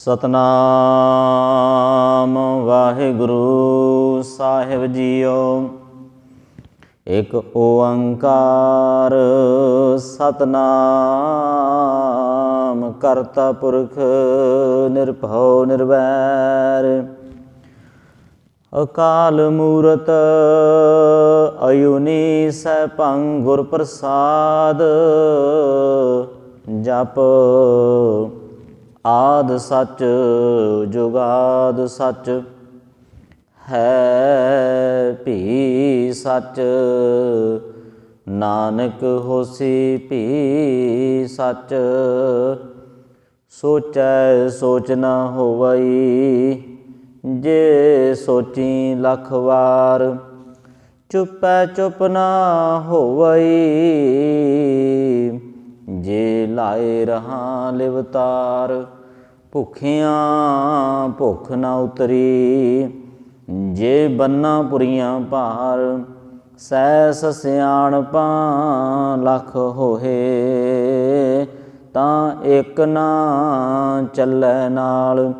ਸਤਨਾਮ ਵਾਹਿਗੁਰੂ ਸਾਹਿਬ JIO. ਇੱਕ ਓੰਕਾਰ ਸਤਨਾਮ ਕਰਤਾ ਪੁਰਖ ਨਿਰਭਉ ਨਿਰਵੈਰ। ਅਕਾਲ ਮੂਰਤ ਅਯੁਨੀ ਸੈਭੰ ਗੁਰ ਪ੍ਰਸਾਦ ਜਪ ਆਦ ਸੱਚ ਜੁਗਾਦ ਸੱਚ, ਹੈ ਭੀ ਸੱਚ। ਨਾਨਕ ਹੋਸੀ ਭੀ ਸੱਚ, ਸੋਚੈ ਸੋਚ ਨ ਹੋਵਈ, ਜੇ ਸੋਚੀ ਲੱਖ ਵਾਰ, ਚੁੱਪੈ ਚੁੱਪ ਨਾ ਹੋਵਈ। ਜੇ ਲਾਏ ਰਹਾ ਲਿਵਤਾਰ, ਭੁਖਿਆਂ ਭੁੱਖ ਨਾ ਉਤਰੀ। ਜੇ ਬੰਨਾ ਪੁਰੀਆਂ ਭਾਰ, ਸੈਸ ਸਿਆਣਪਾਂ ਲੱਖ ਹੋਏ ਤਾਂ ਇੱਕ ਨਾ ਚੱਲੈ ਨਾਲ,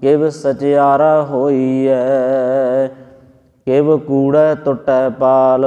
ਕਿਵ ਸਚਿਆਰਾ ਹੋਈਐ, ਕਿਵ ਕੂੜੈ ਟੁੱਟੈ ਪਾਲ।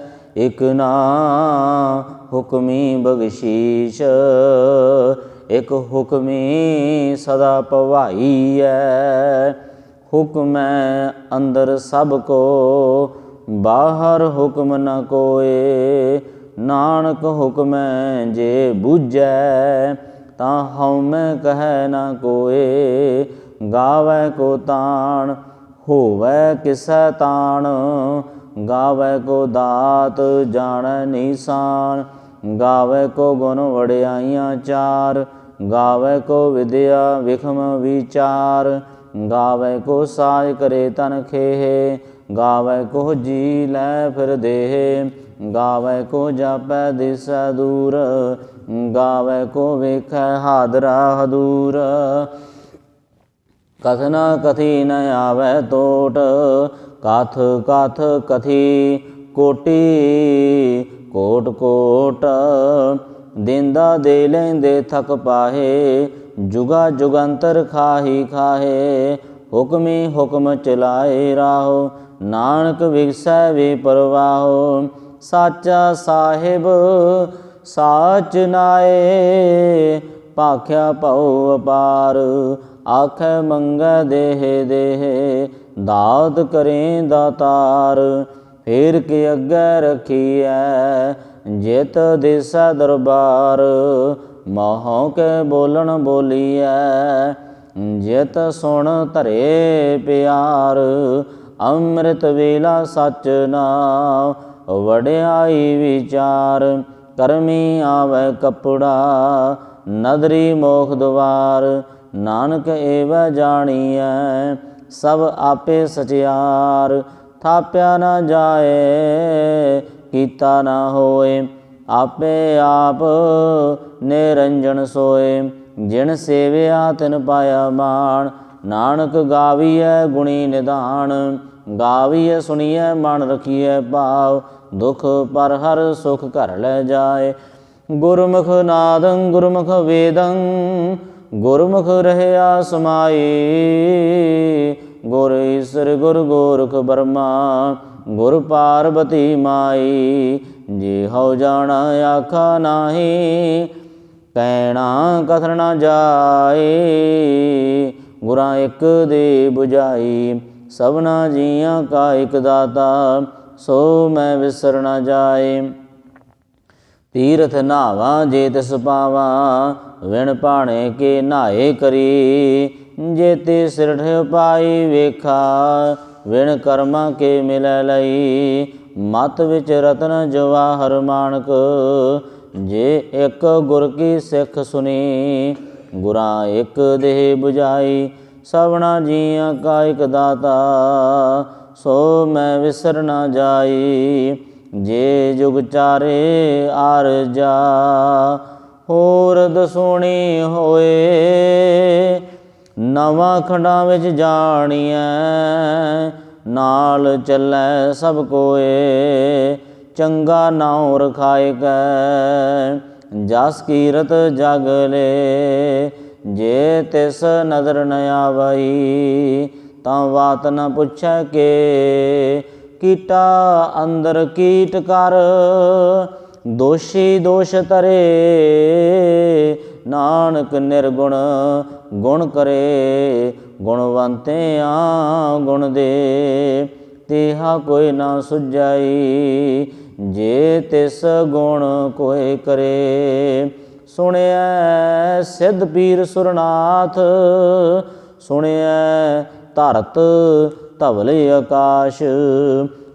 ਇਕ ਨਾ ਹੁਕਮੀ ਬਖਸ਼ੀਸ਼, ਇਕ ਹੁਕਮੀ ਸਦਾ ਭਵਾਈਐ ਹੁਕਮੈ ਅੰਦਰ ਸਭ ਕੋ, ਬਾਹਰ ਹੁਕਮ ਨ ਕੋਏ। ਨਾਨਕ ਹੁਕਮੈ ਜੇ ਬੂਝੈ, ਤਾਂ ਹਉਮੈ ਕਹੈ ਨ ਕੋਏ। ਗਾਵੈ ਕੋ ਤਾਣ, ਹੋਵੇ ਕਿਸੈ ਤਾਣ ਗਾਵੈ ਕੋ ਦਾਤ ਜਾਣੈ ਨਿਸ਼ਾਨ, ਗਾਵੈ ਕੋ ਗੁਣ ਵਡਿਆਈਆਂ ਚਾਰ, ਗਾਵੈ ਕੋ ਵਿਦਿਆ ਵਿਖਮ ਵਿਚਾਰ, ਗਾਵੈ ਕੋ ਸਾਜ ਕਰੇ ਤਨ ਖੇਹ, ਗਾਵੈ ਕੋ ਜੀ ਲੈ ਫਿਰ ਦੇਹ, ਗਾਵੈ ਕੋ ਜਾਪੈ ਦਿਸੈ ਦੂਰ, ਗਾਵੈ ਕੋ ਵੇਖੈ ਹਾਦਰਾ ਹਦੂਰ। ਕਥਨਾ ਕਥੀ ਨ ਆਵੈ ਟੋਟ ਕਥ ਕਥ ਕਥੀ ਕੋਟੀ, ਕੋਟ ਕੋਟ। ਦਿੰਦਾ ਦੇ ਲੈਂਦੇ ਥਕ ਪਾਹੇ, ਜੁਗਾ ਜੁਗੰਤਰ ਖਾਹੀ ਖਾਹੇ। ਹੁਕਮੀ ਹੁਕਮ ਚਲਾਏ ਰਾਹੋ, ਨਾਨਕ ਵਿਗਸੈ ਵੇ ਪਰਵਾਹੋ। ਸਾਚਾ ਸਾਹਿਬ, ਸਾਚ ਨਾਏ, ਭਾਖਿਆ ਭਉ ਅਪਾਰ। ਆਖੈ ਮੰਗੈ ਦੇਹ ਦੇਹ ਦਾਤ ਕਰੇ ਦਾਤਾਰ, ਫੇਰ ਕੇ ਅੱਗੇ ਰਖੀਐ, ਜਿਤ ਦਿਸੈ ਦਰਬਾਰ। ਮਹੋ ਕੇ ਬੋਲਣ ਬੋਲੀਐ, ਜਿਤ ਸੁਣ ਧਰੇ ਪਿਆਰ। ਅੰਮ੍ਰਿਤ ਵੇਲਾ ਸਚ ਨਾਮ ਵਡਿਆਈ ਵਿਚਾਰ। ਕਰਮੀ ਆਵੇ ਕਪੜਾ, ਨਦਰੀ ਮੋਖ ਦਵਾਰ। ਨਾਨਕ ਏਵ ਜਾਣੀਐ ਸਭ ਆਪੇ ਸਚਿਆਰ, ਥਾਪਿਆ ਨਾ ਜਾਏ, ਕੀਤਾ ਨਾ ਹੋਏ, ਆਪੇ ਆਪ ਨਿਰੰਜਨ ਸੋਏ। ਜਿਨ ਸੇਵਿਆ, ਤਿਨ ਪਾਇਆ ਮਾਣ, ਨਾਨਕ ਗਾਵੀਐ ਗੁਣੀ ਨਿਧਾਨ, ਗਾਵੀਐ ਸੁਣੀਐ ਮਨ ਰਖੀਐ ਭਾਵ, ਦੁਖ ਪਰ ਹਰ ਸੁਖ ਘਰ ਲੈ ਜਾਏ। ਗੁਰਮੁਖ ਨਾਦੰ, ਗੁਰਮੁਖ ਵੇਦੰ ਗੁਰਮੁਖ ਰਹਿਆ ਸਮਾਈ ਗੁਰ ਈਸਰ, ਗੁਰ ਗੋਰਖ ਬਰਮਾ, ਗੁਰ ਪਾਰਬਤੀ ਮਾਈ। ਜੇ ਹਉ ਜਾਣਾ ਆਖਾ ਨਾਹੀ, ਕਹਿਣਾ ਕਥਨ ਨਾ ਜਾਏ ਗੁਰਾਂ ਇੱਕ ਦੇ 부ਝਾਈ ਸਭਨਾ ਜੀਆਂ ਕਾ ਇਕ ਦਾਤਾ, ਸੋ ਮੈਂ ਵਿਸਰ ਨਾ ਜਾਏ ਤੀਰਥ ਨਾਵਾ ਜੇ ਤਿਸ ਪਾਵਾ ਵਿਣ ਪਾਣੇ ਕੇ ਨਾਏ ਕਰੀ ਜੇ ਤੇ ਸਿਰਠ ਪਾਈ ਵੇਖਾ, ਵਿਣ ਕਰਮਾ ਕੇ ਮਿਲੈ ਲਈ। ਮਤ ਵਿੱਚ ਰਤਨ ਜਵਾਹਰ ਮਾਨਕ, ਜੇ ਇੱਕ ਗੁਰ ਕੀ ਸਿੱਖ ਸੁਣੀ ਗੁਰਾਂ ਇੱਕ ਦੇਹ 부ਜਾਈ ਸਭਨਾ ਜੀਆਂ ਕਾ ਇਕ ਦਾਤਾ, ਸੋ ਮੈਂ ਵਿਸਰ ਨਾ ਜਾਈ। ਜੇ ਜੁਗ ਚਾਰੇ ਆਰ ਜਾ ਹੋਰ ਦਸੂਣੀ ਹੋਏ। ਨਵਾਂ ਖੰਡਾਂ ਵਿੱਚ ਜਾਣੀਐ, ਨਾਲ ਚੱਲੈ ਸਭ ਕੋਏ। ਚੰਗਾ ਨਾਉ ਰਖਾਇ ਕੈ ਜਸ ਕੀਰਤ ਜਗ ਲੇ। ਜੇ ਤਿਸ ਨਦਰ ਨ ਆਵਈ, ਤਾਂ ਬਾਤ ਨ ਪੁੱਛੈ ਕੇ। ਕੀਟਾ ਅੰਦਰ ਕੀਟ ਕਰ ਦੋਸ਼ੀ ਦੋਸ਼ ਤਰੇ ਨਾਨਕ ਨਿਰਗੁਣ ਗੁਣ ਕਰੇ, ਗੁਣਵੰਤਿਆ ਗੁਣ ਦੇ, ਤੇਹਾ ਕੋਈ ਨਾ ਸੁਝਾਈ, ਜੇ ਤਿਸ ਗੁਣ ਕੋਈ ਕਰੇ। ਸੁਣਿਐ ਸਿੱਧ ਪੀਰ ਸੁਰਨਾਥ, ਸੁਣਿਐ ਧਰਤ ਧਵਲੇ ਆਕਾਸ਼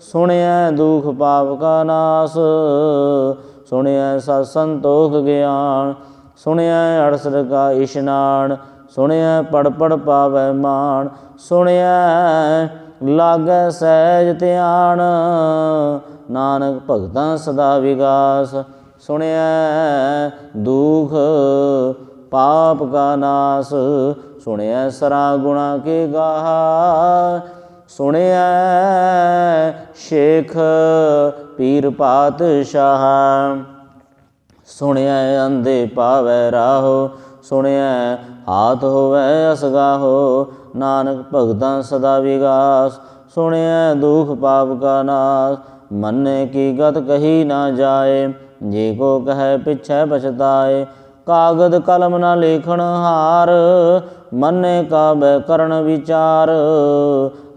ਸੁਣਿਐ ਦੁਖ ਪਾਪ ਕਾ ਨਾਸ, ਸੁਣਿਐ ਸਤ ਸੰਤੋਖ ਗਿਆਨ, ਸੁਣਿਐ ਅੜਸਰ ਕਾ ਇਸ਼ਨਾਨ, ਸੁਣਿਐ ਪੜ ਪੜ ਪਾਵੈ ਮਾਨ, ਸੁਣਿਐ ਲਾਗੈ ਸਹਿਜ ਧਿਆਨ, ਨਾਨਕ ਭਗਤਾਂ ਸਦਾ ਵਿਗਾਸ, ਸੁਣਿਐ ਦੁਖ ਪਾਪ ਕਾ ਨਾਸ, ਸੁਣਿਐ ਸਰਾ ਗੁਣਾ ਕੇ ਗਾਹ ਸੁਣਿਆ ਸ਼ੇਖ ਪੀਰ ਪਾਤਸ਼ਾਹ। ਸੁਣਿਆ ਅੰਧੇ ਪਾਵੈ ਰਾਹੋ, ਸੁਣਿਆ ਹਾਥ ਹੋਵੈ ਅਸਗਾਹੋ, ਨਾਨਕ ਭਗਤਾਂ ਸਦਾ ਵਿਗਾਸ। ਸੁਣਿਆ ਦੁਖ ਪਾਪ ਕਾ ਨਾਸ, ਮੰਨੇ ਕੀ ਗਤ ਕਹੀ ਨਾ ਜਾਏ, ਜੇ ਕੋ ਕਹੈ ਪਿਛੈ ਪਛਤਾਏ। ਕਾਗਦ ਕਲਮ ਨਾ ਲੇਖਣ ਹਾਰ, ਮੰਨੇ ਕਾਬੈ ਕਰਨ ਵਿਚਾਰ।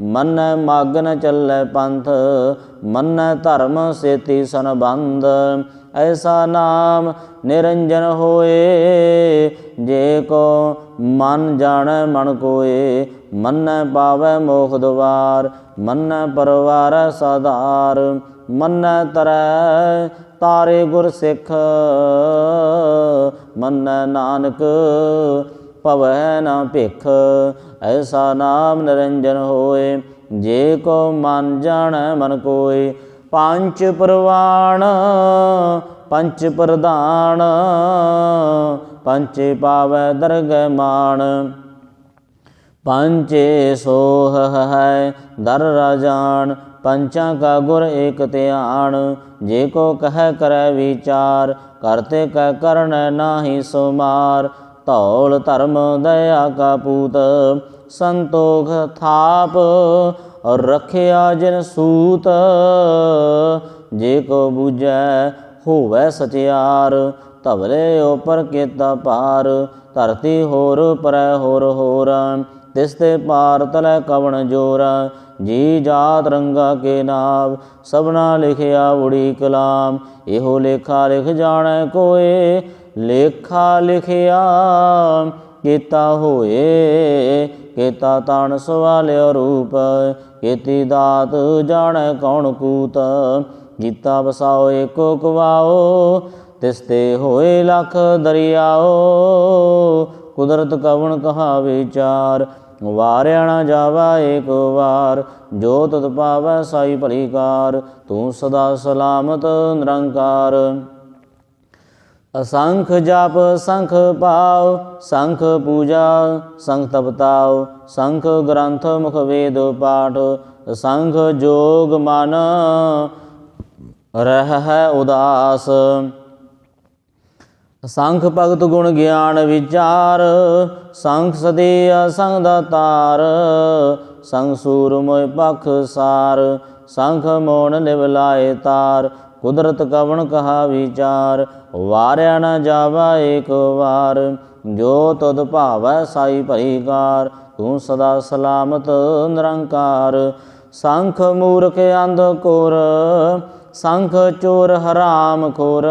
ਮੰਨੈ ਮਗ ਚੱਲੈ ਪੰਥ, ਮੰਨੈ ਧਰਮ ਸੇਤੀ ਸੰਬੰਧ। ਐਸਾ ਨਾਮ ਨਿਰੰਜਨ ਹੋਏ, ਜੇ ਕੋ ਮਨ ਜਾਣੈ ਮਨ ਕੋਏ, ਮੰਨੈ ਪਾਵੈ ਮੋਖ ਦਵਾਰ, ਮੰਨੈ ਪਰਵਾਰ ਸਦਾਰ ਮੰਨੈ ਤਰੈ ਤਾਰੇ ਗੁਰ ਸਿੱਖ, ਮੰਨੈ ਨਾਨਕ ਭਵੈ ਨਾ ਭਿਖ, ਐਸਾ ਨਾਮ ਨਿਰੰਜਨ ਹੋਏ, ਜੇ ਕੋ ਮਨ ਜਾਣੈ ਮਨ ਕੋਏ। ਪੰਜ ਪ੍ਰਵਾਣ ਪੰਚ ਪ੍ਰਧਾਨ ਪੰਚੇ ਪਾਵੈ ਦਰਗਹਿ ਮਾਣ। ਪੰਚੇ ਸੋਹ ਹੈ, ਦਰ ਰਾਜਾਨ ਪੰਚਾਂ ਕਾ ਗੁਰ ਏਕ ਧਿਆਨ ਜੇ ਕੋ ਕਹਿ ਕਰੈ ਵਿਚਾਰ, ਕਰਤੇ ਕੈ ਕਰਨ ਨਾਹੀ ਸੁਮਾਰ। ਧੌਲ ਧਰਮ ਦਇਆ ਕਾ ਪੂਤ, ਸੰਤੋਖ ਥਾਪ, ਰਖਿਆ ਜਿਨ ਸੂਤ। ਜੇ ਕੋ ਬੂਝੈ ਹੋਵੈ ਸਚਿਆਰ, ਧਵਲੇ ਉਪਰ ਕੀਤਾ ਪਾਰ ਧਰਤੀ ਹੋਰ ਪਰੈ ਹੋਰ ਹੋਰ, ਤਿਸ ਤੇ ਪਾਰ ਤਲੈ ਕਵਣ ਜੋਰ। ਜੀ ਜਾਤ ਰੰਗਾ ਕੇ ਨਾਮ ਸਭਨਾ ਲਿਖਿਆ ਉੜੀ ਕਲਾਮ। ਇਹੋ ਲੇਖਾ ਲਿਖ ਜਾਣੈ ਕੋਏ ਲੇਖਾ ਲਿਖਿਆ, ਕੀਤਾ ਹੋਏ, ਕੀਤਾ ਤਾਣ ਸਵਾਲਿਓ ਰੂਪ, ਕੀਤੀ ਦਾਤ ਜਾਣੈ ਕੌਣ ਕੂਤ, ਜੀਤਾ ਵਸਾਓ ਏਕੋ ਕਵਾਓ ਤਿਸ ਹੋਏ ਲਖ ਦਰਿਆਓ, ਕੁਦਰਤ ਕਵਣ ਕਹਾ ਵਿਚਾਰ ਵਾਰਿਆ ਨਾ ਜਾਵਾ ਏਕ ਵਾਰ, ਜੋ ਤਤ ਪਾਵੈ ਸਾਈ ਭਲੀ ਕਾਰ, ਤੂੰ ਸਦਾ ਸਲਾਮਤ ਨਿਰੰਕਾਰ। ਅਸੰਖ ਜਪ ਸੰਖ ਪਾਉ ਸੰਖ ਪੂਜਾ, ਸੰਖ ਤਪਤਾਉ, ਸੰਖ ਗ੍ਰੰਥ ਮੁਖ ਵੇਦ ਪਾਠ, ਸੰਖ ਜੋਗ ਮਨ, ਰਹਿ ਹੈ ਉਦਾਸ। ਸੰਖ ਭਗਤ ਗੁਣ ਗਿਆਨ ਵਿਚਾਰ, ਸੰਖ ਸਦੇ ਸੰਗ ਦਾਤਾਰ ਸੰਗ ਸੂਰ ਪਖ ਸਾਰ, ਸੰਖ ਮੋਨ ਲਿਵ ਲਾਏ ਤਾਰ। ਕੁਦਰਤ ਕਵਣ ਕਹਾ ਵਿਚਾਰ, ਵਾਰਿਆ ਨਾ ਜਾਵਾ ਏਕ ਵਾਰ। ਜੋ ਤਦ ਭਾਵੈ ਸਾਈ ਭਈਕਾਰ ਤੂੰ ਸਦਾ ਸਲਾਮਤ ਨਿਰੰਕਾਰ। ਸੰਖ ਮੂਰਖ ਅੰਧ ਕੋਰ, ਸੰਖ ਚੋਰ ਹਰਾਮ ਖੋਰ।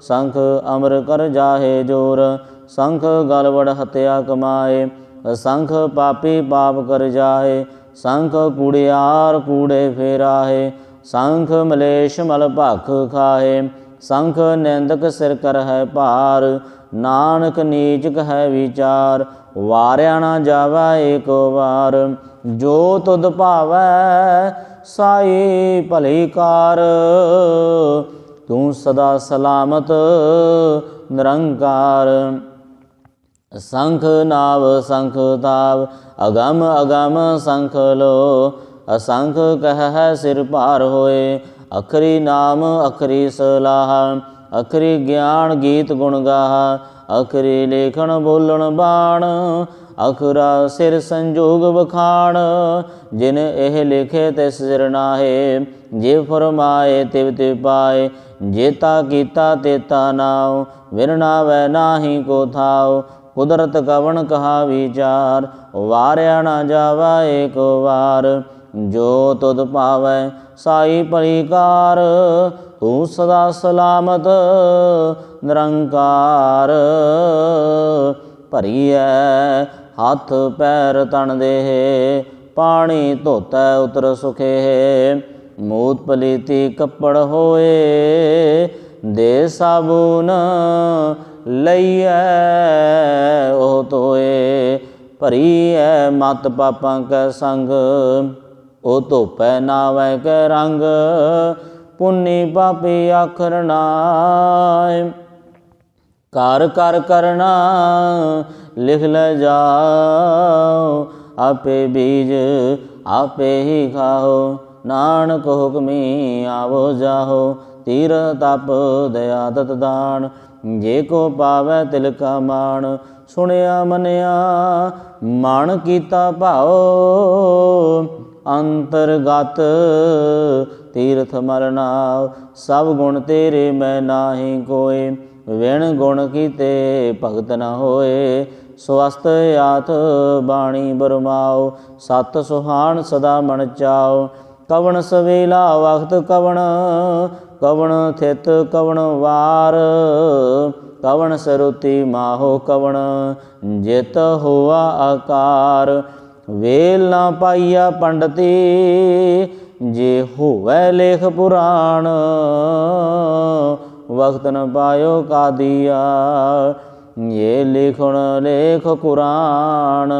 ਸੰਖ ਅਮਰ ਕਰ ਜਾਹੇ ਜੋਰ, ਸੰਖ ਗਲਵੜ ਹਤਿਆ ਕਮਾਏ। ਸੰਖ ਪਾਪੀ ਪਾਪ ਕਰ ਜਾਹੇ, ਸੰਖ ਕੂੜਿਆਰ ਕੂੜੇ ਫੇਰਾਹੇ। ਸੰਖ ਮਲੇਸ਼ ਮਲ ਭਖ ਖਾਹੇ, ਸੰਖ ਨਿੰਦਕ ਸਿਰ ਕਰ ਹੈ ਭਾਰ, ਨਾਨਕ ਨੀਚ ਕਹੈ ਵਿਚਾਰ, ਵਾਰਿਆ ਨਾ ਜਾਵਾ ਏਕ ਵਾਰ। ਜੋ ਤੁਧ ਭਾਵੈ ਸਾਈ ਭਲੀ ਕਾਰ, ਤੂੰ ਸਦਾ ਸਲਾਮਤ ਨਿਰੰਕਾਰ। ਸੰਖ ਨਾਵ ਸੰਖ ਤਾਵ, ਅਗਮ ਅਗਮ ਸੰਖ ਲੋ ਅਸੰਖ ਕਹਿ ਸਿਰ ਭਾਰ ਹੋਏ। ਅਖਰੀ ਨਾਮ ਅਖਰੀ ਸਲਾਹ, ਅਖਰੀ ਗਿਆਨ ਗੀਤ ਗੁਣ ਗਾਹ, ਅਖਰੀ ਲੇਖਣ ਬੋਲਣ ਬਾਣ, ਅਖਰਾ ਸਿਰ ਸੰਜੋਗ ਵਖਾਣ। ਜਿਨ ਇਹ ਲਿਖੇ ਤਿਸ ਸਿਰ ਨਾਹੇ, ਜੇ ਫਰਮਾਏ ਤਿਵ ਤੇ ਪਾਏ। ਜੇਤਾ ਕੀਤਾ ਤੇਤਾ ਨਾਉ ਵਿਰਣਾ ਵੈ ਨਾਹੀ ਕੋ ਥਾਉ। ਕੁਦਰਤ ਕਵਣ ਕਹਾ ਵਿਚਾਰ, ਵਾਰਿਆ ਨਾ ਜਾਵਾ ਏਕ ਵਾਰ। ਜੋ ਤੁਧ ਪਾਵੈ ਸਾਈ ਭਲੀਕਾਰ ਤੂੰ ਸਦਾ ਸਲਾਮਤ, ਨਿਰੰਕਾਰ। ਭਰੀਐ ਹੱਥ ਪੈਰ ਤਣ ਦੇਹ, ਪਾਣੀ ਧੋਤੈ ਉਤਰ ਸੁਖੇ। ਮੂਤ ਪਲੀਤੀ ਕੱਪੜ ਹੋਏ, ਦੇ ਸਾਬੂਨ ਲਈਐ ਉਹ ਤੋਏ ਭਰੀ ਐ ਮਤ ਪਾਪਾਂ ਕੈ ਸੰਗ ਉਹ ਧੋਪੈ ਨਾਵੈ ਕੈ ਰੰਗ, ਪੁੰਨੀ ਪਾਪੀ ਆਖਰ ਨਾਇ। ਕਰ ਕਰ ਕਰਨਾ, ਲਿਖ ਲੈ ਜਾਓ, ਆਪੇ ਬੀਜ ਆਪੇ ਹੀ ਖਾਓ, ਨਾਨਕ ਹੁਕਮੀ ਆਵੋ ਜਾਹੋ, ਤੀਰ ਤਪ ਦਇਆ ਦਤ ਦਾਨ। ਜੇ ਕੋ ਪਾਵੈ ਤਿਲ ਕਾ ਮਾਣ, ਸੁਣਿਆ ਮੰਨਿਆ ਮਨ ਕੀਤਾ ਭਾਉ। ਅੰਤਰਗਤ ਤੀਰਥ ਮਰਨਾ ਸਭ ਗੁਣ ਤੇਰੇ ਮੈਂ ਨਾਹੀ ਕੋਏ, ਵਿਣ ਗੁਣ ਕੀਤੇ ਭਗਤ ਨ ਹੋਏ ਸਵਸਤ ਆਤ ਬਾਣੀ ਬਰਮਾਓ ਸਤ ਸੁਹਾਣ ਸਦਾ ਮਨ ਚਾਓ ਕਵਣ ਸਵੇਲਾ ਵਖਤ ਕਵਣ ਕਵਣ ਥਿਤ ਕਵਣ ਵਾਰ, ਕਵਣ ਸਰੁਤੀ ਮਾਹੋ ਕਵਣ, ਜਿਤ ਹੋਆ ਆਕਾਰ ਵੇਲ ਨਾ ਪਾਈਆ ਪੰਡਤੀ, ਜੇ ਹੋਵੇ ਲੇਖ ਪੁਰਾਣ ਵਕਤ ਨ ਪਾਇਓ ਕਾਦੀਆ ਇਹ ਲਿਖਣ ਲੇਖ ਕੁਰਾਨ,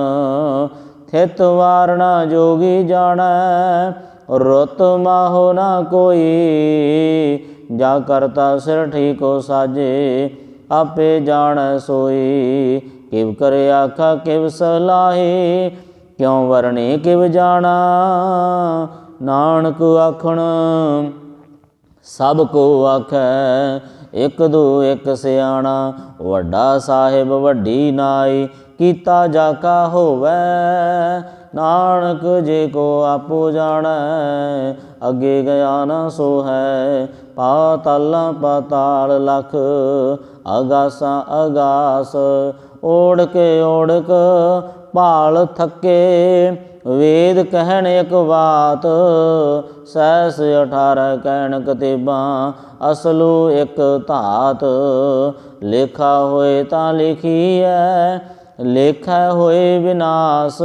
ਥਿਤ ਵਾਰਣਾ ਜੋਗੀ ਜਾਣੈ, ਰਤ ਮਾਹੋ ਨਾ ਕੋਈ, ਜਾ ਕਰਤਾ ਸਿਰ ਠੀਕੋ ਸਾਜੇ, ਆਪੇ ਜਾਣੈ ਸੋਈ, ਕਿਵ ਕਰੇ ਆਖਾ ਕਿਵ ਸਲਾਹੀ ਕਿਉ ਵਰਣੇ ਕਿਵ ਜਾਣਾ? ਨਾਨਕ ਆਖਣ, ਸਭ ਕੋ ਆਖੈ, ਇਕ ਦੋ ਇਕ ਸਿਆਣਾ, ਵੱਡਾ ਸਾਹਿਬ ਵੱਡੀ ਨਾਈ, ਕੀਤਾ ਜਾ ਕਾ ਹੋਵੈ। ਨਾਨਕ ਜੇ ਕੋ ਆਪੋ ਜਾਣੈ, ਅੱਗੇ ਗਿਆ ਨਾ ਸੋ ਹੈ ਪਾਤਲ ਪਾਤਾਲ ਲਖ, ਅਗਾਸਾਂ ਅਗਾਸ ਓੜ ਕੇ ਓੜਕ ਭਾਲ ਥੱਕੇ। ਵੇਦ ਕਹਿਣ ਇੱਕ ਬਾਤ ਸੈਸ 18 ਕਹਿਣ ਕਤੇਬਾਂ, ਅਸਲੂ ਇੱਕ ਧਾਤ। ਲੇਖਾ ਹੋਏ ਤਾਂ ਲਿਖੀ ਲਿਖੀਐ ਲੇਖਾ ਹੋਏ ਵਿਨਾਸ਼।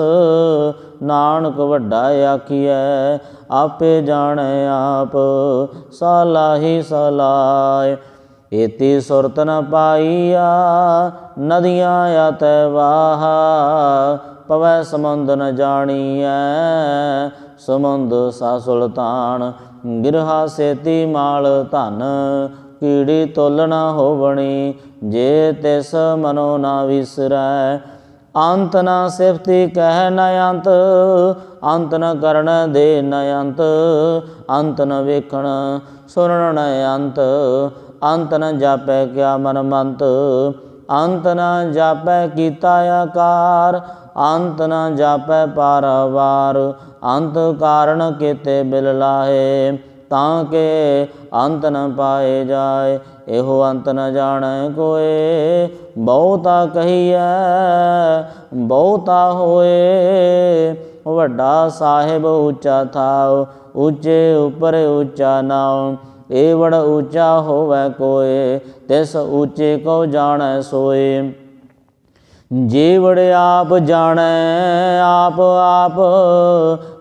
ਨਾਨਕ ਵੱਡਾ ਆਖੀਐ ਆਪੇ ਜਾਣੈ ਆਪ, ਸਲਾਹੀ ਸਲਾਇ ਏਤੀ ਸੁਰਤ ਨ ਪਾਈਆ, ਨਦੀਆਂ ਆਤੈ ਵਾਹ। ਪਵੈ ਸਮੁੰਦ ਨ ਜਾਣੀਐ, ਸਮੁੰਦ ਸਾ ਸੁਲਤਾਨ। ਗਿਰਹਾ ਸੇਤੀ ਮਾਲ ਧਨ, ਕੀੜੀ ਤੁਲ ਨਾ ਹੋਵਣੀ, ਜੇ ਤਿਸ ਮਨੋ ਨਾ ਵਿਸਰੈ। ਅੰਤ ਨਾ ਸਿਫਤੀ ਕਹਿ ਨ ਅੰਤ ਅੰਤ ਨ ਕਰਨ ਦੇ ਨ ਅੰਤ ਅੰਤ ਨ ਵੇਖਣ, ਸੁਣਨ ਨ ਅੰਤ। ਅੰਤ ਨ ਜਾਪੈ ਕਿਆ ਮਨ ਮੰਤ ਅੰਤ ਨ ਜਾਪੈ ਕੀਤਾ ਆਕਾਰ, ਅੰਤ ਨ ਜਾਪੈ ਪਾਰਵਾਰ, ਅੰਤ ਕਾਰਨ ਕੀਤੇ ਬਿਲ ਲਾਹੇ, ਤਾਂ ਕੇ ਅੰਤ ਨ ਪਾਏ ਜਾਏ, ਇਹੋ ਅੰਤ ਨ ਜਾਣੈ ਕੋਏ, ਬਹੁਤਾ ਕਹੀਐ, ਬਹੁਤਾ ਹੋਏ। ਵੱਡਾ ਸਾਹਿਬ ਉੱਚਾ ਥਾਉ, ਉੱਚੇ ਉਪਰ ਉੱਚਾ ਨਾਉ ਇਹ ਬੜ ਉੱਚਾ ਹੋਵੇ ਕੋਏ, ਤਿਸ ਉੱਚੇ ਕੋ ਜਾਣੈ ਸੋਏ। ਜੀਵੜ ਆਪ ਜਾਣੈ, ਆਪ ਆਪ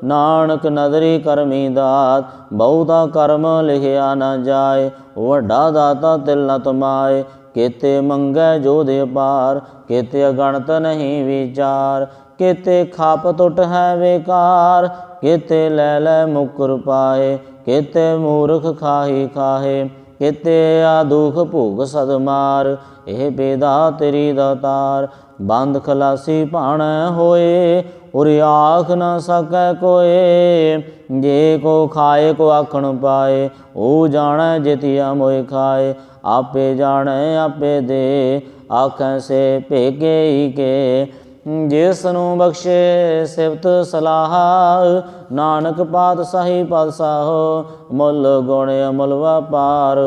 ਨਾਨਕ ਨਦਰੀ ਕਰਮੀ ਦਾਤ, ਬਹੁਤਾ ਕਰਮ ਲਿਖਿਆ ਨਾ ਜਾਏ, ਵੱਡਾ ਦਾਤਾ ਤਿਲ ਨ ਤਮਾਏ। ਕੀਤੇ ਮੰਗੈ ਜੋ ਦੇ ਪਾਰ ਕੀਤੇ ਅਗਣਤ ਨਹੀਂ ਵਿਚਾਰ, ਕੀਤੇ ਖਾਪ ਟੁੱਟ ਹੈ ਵੇਕਾਰ ਕੀਤੇ ਲੈ ਲੈ ਮੁਕਰ ਪਾਏ, ਕੀਤੇ ਮੂਰਖ ਖਾਹੀ ਖਾਹੇ, ਕਿਤੇ ਆ ਦੁਖ ਭੋਗ ਸਦ ਮਾਰ, ਇਹ ਬੇਦਾ ਤੇਰੀ ਦਾਤਾਰ ਬੰਦ ਖਲਾਸੀ ਭਾਣੈ ਹੋਏ, ਉਰ ਆਖ ਨਾ ਸਕੈ ਕੋਏ। ਜੇ ਕੋ ਖਾਏ, ਕੋ ਆਖਣ ਪਾਏ ਉਹ ਜਾਣੈ ਜਿਤਿਆ ਮੋਇ ਖਾਏ। ਆਪੇ ਜਾਣੈ, ਆਪੇ ਦੇ, ਆਖੈ ਸੇ ਭੇਗੇ ਕੇ। ਜਿਸ ਨੂੰ ਬਖਸ਼ੇ ਸਿਫਤ ਸਲਾਹ, ਨਾਨਕ ਪਾਤਸ਼ਾਹੀ ਪਾਤਸ਼ਾਹ, ਮੁੱਲ ਗੁਣ ਅਮਲ ਵਪਾਰ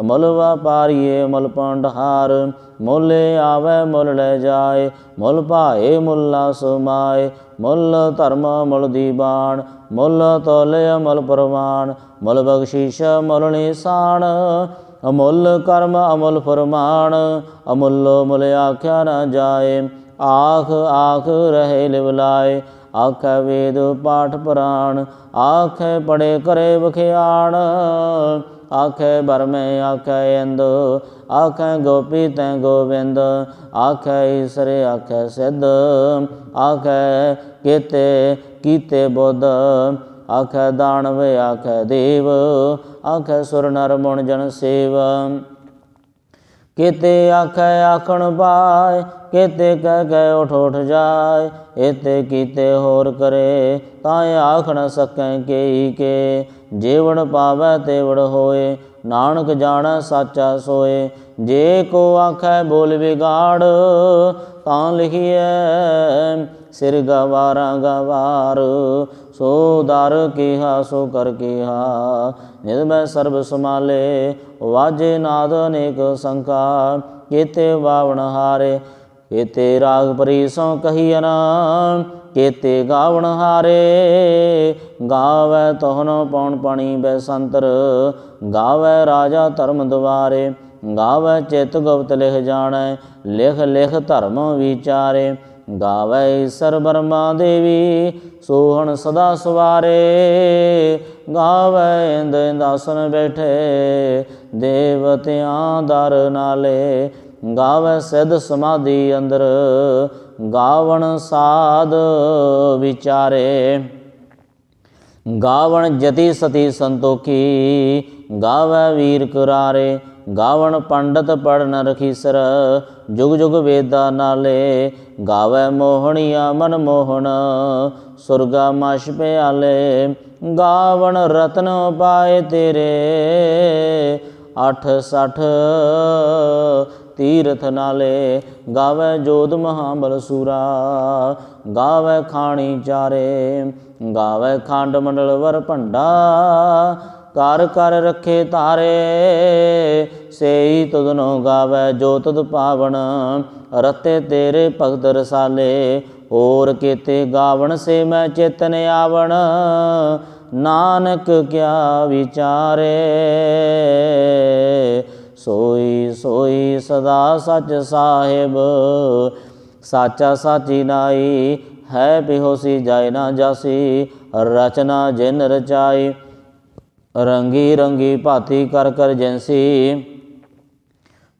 ਅਮਲ ਵਪਾਰੀਏ ਮੁੱਲ ਪੰਡਹਾਰ ਮੁੱਲ ਆਵੇ ਮੁੱਲ ਲੈ ਜਾਏ, ਮੁੱਲ ਭਾਏ ਮੁੱਲਾ ਸਮਾਏ, ਮੁੱਲ ਧਰਮ ਮੁੱਲ ਦੀਵਾਨ ਮੁੱਲ ਤੋਲੇ ਅਮਲ ਪ੍ਰਵਾਨ, ਮੁੱਲ ਬਖਸ਼ੀਸ਼ ਮੁੱਲ ਨਿਸ਼ਾਨ ਅਮੁੱਲ ਕਰਮ ਅਮੁੱਲ ਫਰਮਾਨ, ਅਮੁੱਲ ਮੁੱਲ ਆਖਿਆ ਨਾ ਜਾਏ ਆਖ ਆਖ ਰਹੇ ਲਿਵਲਾਏ ਆਖੈ ਵੇਦ ਪਾਠ ਪੁਰਾਣ, ਆਖੈ ਪੜੇ ਕਰੇ ਵਖਿਆਣ, ਆਖੈ ਬਰਮੇ, ਆਖੈ ਇੰਦ, ਆਖੈ ਗੋਪੀ ਤੈ ਗੋਬਿੰਦ ਆਖੈ ਈਸਰ, ਆਖੈ ਸਿੱਧ, ਆਖੈ ਕੀਤੇ ਕੀਤੇ ਬੁੱਧ, ਆਖੈ ਦਾਨਵ, ਆਖੈ ਦੇਵ, ਆਖੈ ਸੁਰ ਨਰ ਮੁਨ ਜਨ ਸੇਵ। ਕੀਤੇ ਆਖੈ ਆਖਣ ਪਾਏ ਕੀਤੇ ਕਹਿ ਕਹਿ ਉਠ ਉਠ ਜਾਏ ਇਤੇ ਕੀਤੇ ਹੋਰ ਕਰੇ, ਤਾਂ ਆਖ ਨ ਸਕੈ ਕੇਈ ਕੇ। ਜੀਵਨ ਪਾਵੈ ਤੇਵੜ ਹੋਏ, ਨਾਨਕ ਜਾਣੈ ਸਾਚਾ ਸੋਏ। ਜੇ ਕੋ ਆਖੈ ਬੋਲ ਵਿਗਾੜ, ਤਾਂ ਲਿਖੀਐ, ਸਿਰ ਗਵਾਰਾ ਗਵਾਰ। ਸੋ ਦਰ ਕੀਹਾ, ਸੋ ਕਰ ਕੀਹਾ ਨਿਦ ਮੈਂ ਸਰਬ ਸਮਾਲੇ ਵਾਜੇ ਨਾਦ ਅਨੇਕ ਸੰਕਾ ਕੀਤੇ ਬਾਵਣ ਹਾਰੇ। ਕੀਤੇ ਰਾਗ ਪਰੀਸੋਂ ਕਹੀਨ ਕੀਤੇ ਗਾਵਣ ਹਾਰੇ। ਗਾਵੇ ਤੋਹਨ ਪਉਣ ਪਾਣੀ ਬੈਸੰਤਰ, ਗਾਵੇ ਰਾਜਾ ਧਰਮ ਦੁਆਰੇ। ਗਾਵੇ ਚਿਤ ਗੁਪਤ ਲਿਖ ਜਾਣੈ, ਲਿਖ ਲਿਖ ਧਰਮ ਵਿਚਾਰੇ। ਗਾਵੇ ਈਸਰ ਬਰਮਾ ਦੇਵੀ, ਸੋਹਣ ਸਦਾ ਸਵਾਰੇ। ਗਾਵੇ ਇੰਦ ਇੰਦਾਸਨ ਬੈਠੇ, ਦੇਵਤਿਆਂ ਦਰ ਨਾਲੇ। ਗਾਵੇ ਸਿਧ ਸਮਾਧੀ ਅੰਦਰ, ਗਾਵਣ ਸਾਧ ਵਿਚਾਰੇ। ਗਾਵਣ ਜਤੀ ਸਤੀ ਸੰਤੋਖੀ, ਗਾਵੈ ਵੀਰ ਕੁਰਾਰੇ। ਗਾਵਣ ਪੰਡਤ ਪੜਨ ਰਖੀਸਰ ਜੁਗ ਜੁਗ ਵੇਦਾ ਨਾਲੇ। ਗਾਵੈ ਮੋਹਣੀਆ ਮਨ ਮੋਹਣ, ਸੁਰਗਾ ਮਸ਼ ਪਿਆਲੇ। ਗਾਵਣ ਰਤਨ ਪਾਏ ਤੇਰੇ, ਅਠ ਸਠ ਤੀਰਥ ਨਾਲੇ ਗਾਵੇ ਜੋਧ ਮਹਾਬਲ ਸੂਰਾ, ਗਾਵੇ ਖਾਣੀ ਚਾਰੇ, ਗਾਵੇ ਖੰਡ ਮੰਡਲ ਵਰ ਭੰਡਾ ਕਰ ਕਰ ਰੱਖੇ ਤਾਰੇ ਸੇਈ ਤੁਧਨੋ ਗਾਵੇ ਜੋ ਤੁਧ ਪਾਵਨ ਰਤੇ ਤੇਰੇ ਭਗਤ ਰਸਾਲੇ, ਹੋਰ ਕੀਤੇ ਗਾਵਣ ਸੇ ਮੈਂ ਚੇਤਨ ਆਵਣ, ਨਾਨਕ ਕਿਆ ਵਿਚਾਰੇ। ਸੋਈ ਸੋਈ ਸਦਾ ਸਚ ਸਾਹਿਬ। ਸਾਚਾ ਸਾਚੀ ਨਾਈ, ਹੈ ਬਿਹੋਸੀ ਜਾਇ ਨਾ ਜਾਸੀ, ਰਚਨਾ ਜਿਨ ਰਚਾਈ, ਰੰਗੀ ਰੰਗੀ ਭਾਤੀ ਕਰ ਕਰ ਜੈਸੀ।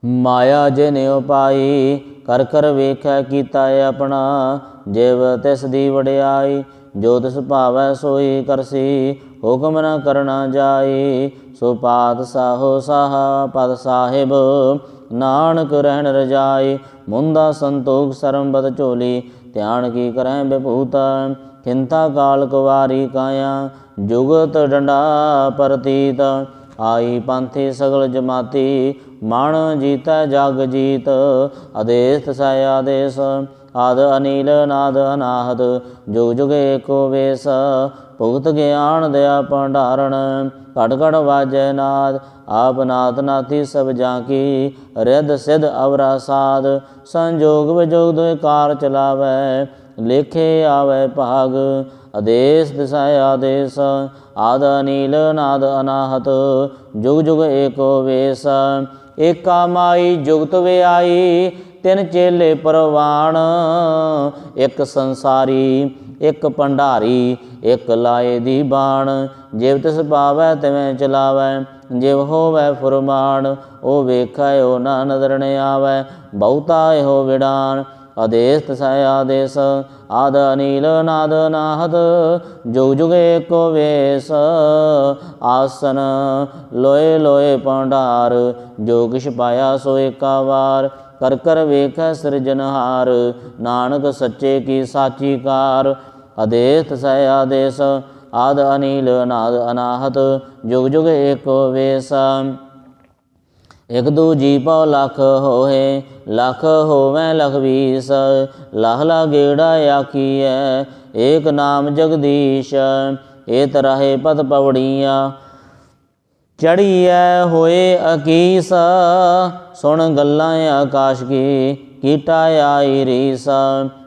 ਮਾਇਆ ਜਿਨ ਉਪਾਈ, ਕਰ ਕਰ ਵੇਖੈ ਕੀਤਾ ਆਪਣਾ, ਜਿਵ ਤਿਸ ਦੀ ਵਡਿਆਈ, ਜੋ ਤਿਸ ਭਾਵੈ ਸੋਈ ਕਰਸੀ, ਹੁਕਮ ਨਾ ਕਰਨਾ ਜਾਈ। ਸੋ ਪਾਤ ਸਾਹੋ ਸਾਹ ਪਦ ਸਾਹਿਬ ਨਾਨਕ ਰਹਿਣ ਰਜਾਈ, ਮੁੰਦਾ ਸੰਤੋਖ ਸਰੰਬਤ ਝੋਲੀ, ਧਿਆਨ ਕੀ ਕਰੈ ਬਿਭੂਤ ਚਿੰਤਾ ਕਾਲ ਕੁਵਾਰੀ ਕਾਇਆ, ਜੁਗਤ ਡੰਡਾ ਪ੍ਰਤੀਤ, ਆਈ ਪੰਥੀ ਸਗਲ ਜਮਾਤੀ ਮਣ ਜੀਤੈ ਜਗ ਜੀਤ ਆਦੇਸ ਤਸੈ ਆਦੇਸ, ਆਦ ਅਨੀਲ ਨਾਦ ਅਨਾਹਦ, ਜੁਗ ਜੁਗ ਏਕੋ ਵੇਸ, ਭੁਗਤ ਗਿਆਨ ਦਇਆ ਭੰਡਾਰਣ ਘਟ ਘਟ ਵਾਜੈ ਨਾਦ, ਆਪ ਨਾਥ ਨਾਥੀ ਸਭ ਜਾਂ ਕੀ ਰਿਦ ਸਿਧ ਅਵਰਾ ਸਾਧ, ਸੰਜੋਗ ਵਿਜੋਗ ਦੋਇ ਕਾਰ ਚਲਾਵੈ, ਲੇਖੇ ਆਵੈ ਭਾਗ, ਆਦੇਸ ਦਿਸੈ ਆਦੇਸ, ਆਦ ਅਨੀਲ ਨਾਦ ਅਨਾਹਤ, ਜੁਗ ਜੁਗ ਏਕੋ ਵੇਸ, ਏਕਾ ਮਾਈ ਜੁਗਤ ਵਿਆਈ, ਤਿੰਨ ਚੇਲੇ ਪਰਵਾਣ, ਇੱਕ ਸੰਸਾਰੀ ਇੱਕ ਭੰਡਾਰੀ, ਇੱਕ ਲਾਏ ਦੀ ਬਾਣ। ਜਿਵ ਤਿਸ ਪਾਵੈ ਤਿਵੇਂ ਚਲਾਵੈ, ਜਿਵ ਹੋਵੈ ਫੁਰਮਾਨ, ਉਹ ਵੇਖੈ ਉਹ ਨਾ ਨਜ਼ਰ ਨ ਆਵੈ, ਬਹੁਤਾ ਇਹੋ ਵਿਡਾਨ ਆਦੇਸ ਤਸੈ ਆਦੇਸ, ਆਦ ਅਨੀਲ ਨਾਦ ਨਾਹਦ, ਜੁਗ ਜੁਗੇ ਏਕੋ ਵੇਸ। ਆਸਨ ਲੋਏ ਲੋਏ ਭੰਡਾਰ, ਜੋ ਕਿਛ ਪਾਇਆ ਸੋ ਏਕਾ ਵਾਰ। ਕਰ ਕਰ ਵੇਖੈ ਸਿਰਜਨਹਾਰ ਨਾਨਕ ਸੱਚੇ ਕੀ ਸਾਚੀ ਕਾਰ। ਆਦੇਸ ਸਹਿ ਆਦੇਸ ਆਦ ਅਨੀਲ, ਨਾਦ ਅਨਾਹਤ, ਜੁਗ ਜੁਗ ਏਕੋ ਵੇਸ। ਇਕ ਦੂਜੀ ਪਉ ਲਖ ਹੋਏ, ਲਖ ਹੋਵੇ ਲਖ ਵੀਸ। ਲਖ ਲਾ ਗੇੜਾ ਆਖੀਐ, ਏਕ ਨਾਮ ਜਗਦੀਸ਼, ਏਤ ਤਰਹਿ ਪਦ ਪਵੜੀਆਂ। ਚੜੀਐ ਹੋਏ ਅਕੀਸ, ਸੁਣ ਗੱਲਾਂ ਆਕਾਸ਼ ਕੀ, ਕੀਟਾ ਆਈ ਰੀਸ।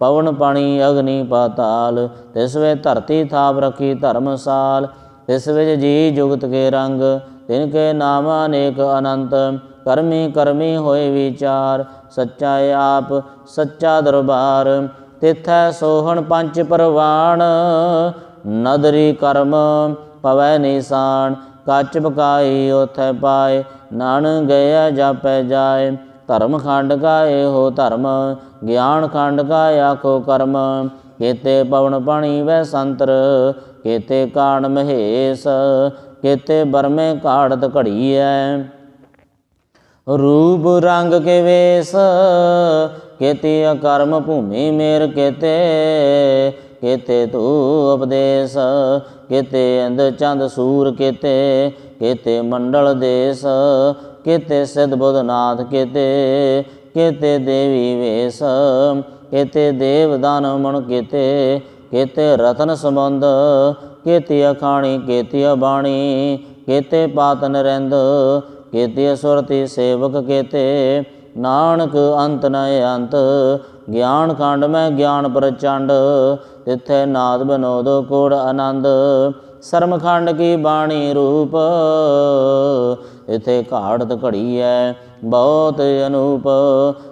ਪਵਨ ਪਾਣੀ ਅਗਨੀ ਪਾਤਾਲ, ਤਿਸ ਵਿੱਚ ਧਰਤੀ ਥਾਪ ਰਖੀ ਧਰਮਸਾਲ ਤਿਸ ਵਿੱਚ ਜੀ ਜੁਗਤ ਕੇ ਰੰਗ, ਤਿਨ ਕੇ ਨਾਮ ਅਨੇਕ ਅਨੰਤ, ਕਰਮੀ ਕਰਮੀ ਹੋਏ ਵਿਚਾਰ, ਸੱਚਾ ਆਪ, ਸੱਚਾ ਦਰਬਾਰ, ਤਿਥੈ ਸੋਹਣ ਪੰਜ ਪਰਵਾਣ, ਨਦਰੀ ਕਰਮ ਪਵੈ ਨਿਸ਼ਾਨ, ਕੱਚ ਬਕਾਈ ਉਥੈ ਪਾਏ ਨਾਨ ਗਿਆ ਜਾਪੈ ਜਾਏ ਧਰਮ ਖੰਡ ਕਾ ਇਹੋ ਧਰਮ, ਗਿਆਨ ਖੰਡ ਕਾ ਆਖੋ ਕਰਮ। ਕੇਤੇ ਪਵਨ ਪਾਣੀ ਵੈ ਸੰਤਰ ਕੇਤੇ ਕਾਣ ਮਹੇਸ਼ ਕੇਤੇ ਬਰਮੇ ਕਾੜਤ ਘੜੀ ਘੜੀਐ। ਰੂਪ ਰੰਗ ਕੇ ਵੇਸ ਕੇਤੇ ਅਕਰਮ ਭੂਮੀ ਮੇਰ ਕੇਤੇ ਕੇਤੇ ਤੂ ਉਪਦੇਸ ਕੇਤੇ ਅੰਧ ਚੰਦ ਸੂਰ ਕੇਤੇ ਕੇਤੇ ਮੰਡਲ ਦੇਸ ਕੇਤੇ ਸਿਧ ਬੁਧਨਾਥ, ਕੇਤੇ ਕੇਤੇ ਦੇਵੀ ਵੇਸ, ਕੇਤੇ ਦੇਵ ਦਾਨ ਮਨ ਕੇਤੇ ਕੇਤੇ ਰਤਨ ਸੰਬੰਧ, ਕੇਤੇ ਅਖਾਣੀ, ਕੇਤੇ ਬਾਣੀ, ਕੇਤੇ ਪਾਤ ਨਰਿੰਦ, ਕੇਤੇ ਸੁਰਤੀ ਸੇਵਕ ਕੇਤੇ, ਨਾਨਕ ਅੰਤ ਨ ਅੰਤ, ਗਿਆਨ ਖੰਡ ਮੈਂ ਗਿਆਨ ਪ੍ਰਚੰਡ ਤਿੱਥੇ ਨਾਦ ਬਨੋਦ ਕੋੜ ਆਨੰਦ ਸਰਮਖੰਡ ਕੀ ਬਾਣੀ ਰੂਪ ਇਥੇ ਘਾੜਤ ਘੜੀ ਐ, ਬਹੁਤ ਅਨੂਪ।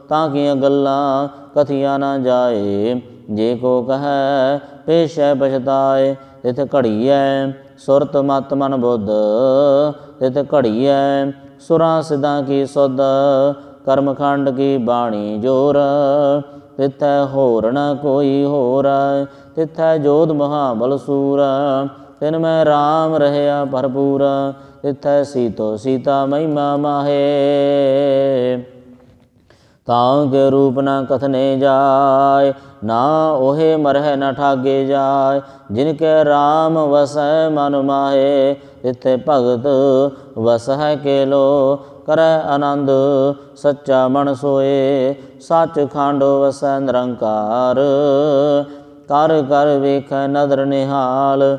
ਤਾਂ ਕਿ ਗੱਲਾਂ ਕਥੀਆਂ ਨਾ ਜਾਏ, ਜੇ ਕੋ ਕਹੈ ਪੇਸ਼ੈ ਪਛਤਾਏ। ਤਿਤ ਘੜੀ ਐ, ਸੁਰਤ ਮਤ ਮਨ ਬੁੱਧ। ਤਿਤ ਘੜੀ ਐ, ਸੁਰਾਂ ਸਿਦਾਂ ਕੀ ਸੁਧ। ਕਰਮਖੰਡ ਕੀ ਬਾਣੀ ਜੋਰ। ਤਿਥੈ ਹੋਰ ਨ ਕੋਈ ਹੋਰ, ਤਿਥੈ ਜੋਧ ਮਹਾਬਲ ਸੂਰ। ਤਿਨ ਮੈਂ RAM ਰਹਿਆ ਭਰਪੂਰ। ਤਿਥੈ ਸੀਤੋ ਸੀਤਾ ਮਹਿਮਾ ਮਾਹੇ। ਤਾਂ ਕੇ ਰੂਪ ਨਾ ਕਥਨੇ ਜਾਏ, ਨਾ ਉਹੇ ਮਰਹਿ ਨਾ ਠਾਗੇ ਜਾਏ, ਜਿਨ ਕੇ RAM ਵਸੈ ਮਨ ਮਾਹੇ ਤਿਥੇ ਭਗਤ ਵਸਹਿ ਕੇਲੋ ਕਰੈ ਆਨੰਦ ਸੱਚਾ ਮਨ ਸੋਏ। ਸੱਚ ਖੰਡ ਵਸੈ ਨਿਰੰਕਾਰ, ਕਰ ਕਰ ਵੇਖੈ ਨਦਰ ਨਿਹਾਲ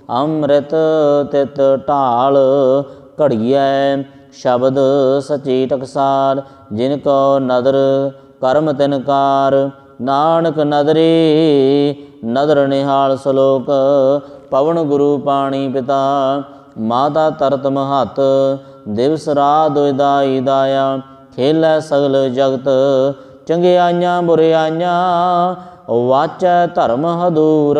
ਅੰਮ੍ਰਿਤ ਤਿਤ ਢਾਲ ਘੜੀਐ, ਸ਼ਬਦ ਸਚੀ ਟਕਸਾਲ, ਜਿਨ ਕੋ ਨਦਰ ਕਰਮ ਤਿਨਕਾਰ ਨਾਨਕ ਨਦਰੀ, ਨਦਰ ਨਿਹਾਲ ਸਲੋਕ, ਪਵਨ ਗੁਰੂ ਪਾਣੀ ਪਿਤਾ। ਮਾਤਾ ਤਰਤ ਮਹਤ, ਦਿਵਸ ਰਾਤ ਦੁਇਦਾਈ ਦਾਇਆ। ਖੇਲੈ ਸਗਲ ਜਗਤ, ਚੰਗਿਆਈਆਂ ਬੁਰਿਆਈਆਂ, ਵਾਚੈ ਧਰਮ ਹਦੂਰ।